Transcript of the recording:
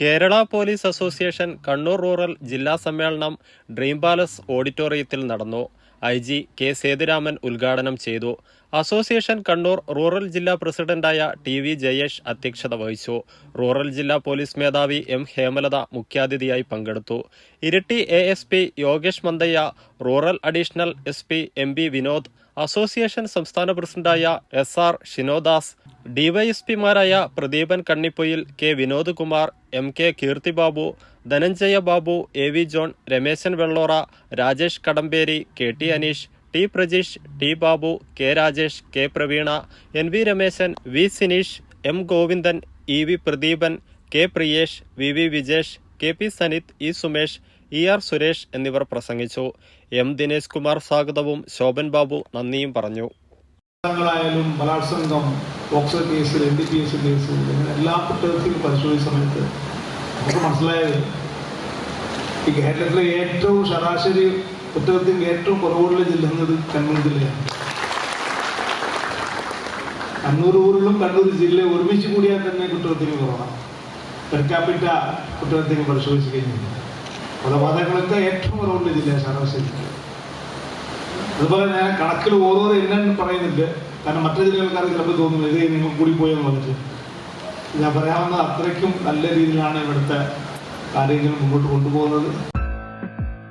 Kerala police association Kannur rural ജില്ലാ സമ്മേളനം dream palace ഓഡിറ്റോറിയത്തിൽ നടന്നു. ഐ ജി കെ സേതുരാമൻ ഉദ്ഘാടനം ചെയ്തു. അസോസിയേഷൻ കണ്ണൂർ റൂറൽ ജില്ലാ പ്രസിഡന്റായ ടി വി ജയേഷ് അധ്യക്ഷത വഹിച്ചു. റൂറൽ ജില്ലാ പോലീസ് മേധാവി എം ഹേമലത മുഖ്യാതിഥിയായി പങ്കെടുത്തു. Iritty A S P Yogesh Mandayya rural additional S P M B Vinod association സംസ്ഥാന പ്രസിഡന്റായ S R Shinodas ഡിവൈഎസ്പിമാരായ Pradeepan Kannippoyil K Vinod Kumar M K Keerthibabu Dhananjaya Babu A V John Rameshan Vellora Rajesh Kadamberi K T Aneesh T Prajeesh T Babu K Rajesh K Praveena N V Rameshan V Sineesh M Govindan E V Pradeepan K Priyesh V V Vijesh K P Sanith E Sumesh E R Suresh എന്നിവർ പ്രസംഗിച്ചു. M Dinesh Kumar സ്വാഗതവും ശോഭൻ ബാബു നന്ദിയും പറഞ്ഞു. ായാലും ബലാത്സംഗം POCSO case N D P S case എല്ലാ കുറ്റകൃത്യങ്ങളും പരിശോധിച്ച സമയത്ത് നമുക്ക് മനസ്സിലായത് ഈ കേരളത്തിലെ ഏറ്റവും ശരാശരി കുറ്റകൃത്യം ഏറ്റവും കുറവുള്ള ജില്ല എന്നത് കണ്ണൂർ ജില്ലയാണ്. കണ്ണൂർ ഊരിലും കണ്ണൂർ ജില്ലയെ ഒരുമിച്ച് കൂടിയാൽ തന്നെ കുറ്റകൃത്യങ്ങൾ കുറവാണ്. പെർ ക്യാപിറ്റ കുറ്റകൃത്യങ്ങൾ പരിശോധിച്ച് കഴിഞ്ഞാൽ കൊലപാതകങ്ങളൊക്കെ ഏറ്റവും കുറവുള്ള ജില്ലയാണ് ശരാശരി അതുപോലെ ഞാൻ കണക്കിൽ ഓരോരോ എണ്ണം പറയുന്നുണ്ട്. കാരണം മറ്റു ജില്ലകൾക്കാർ ചിലപ്പോൾ തോന്നുന്നു ഇത് നിങ്ങൾ കൂടി പോയെന്ന് പറഞ്ഞിട്ട്. ഞാൻ പറയാവുന്ന അത്രയ്ക്കും നല്ല രീതിയിലാണ് ഇവിടുത്തെ കാര്യങ്ങൾ മുന്നോട്ട് കൊണ്ടുപോകുന്നത്.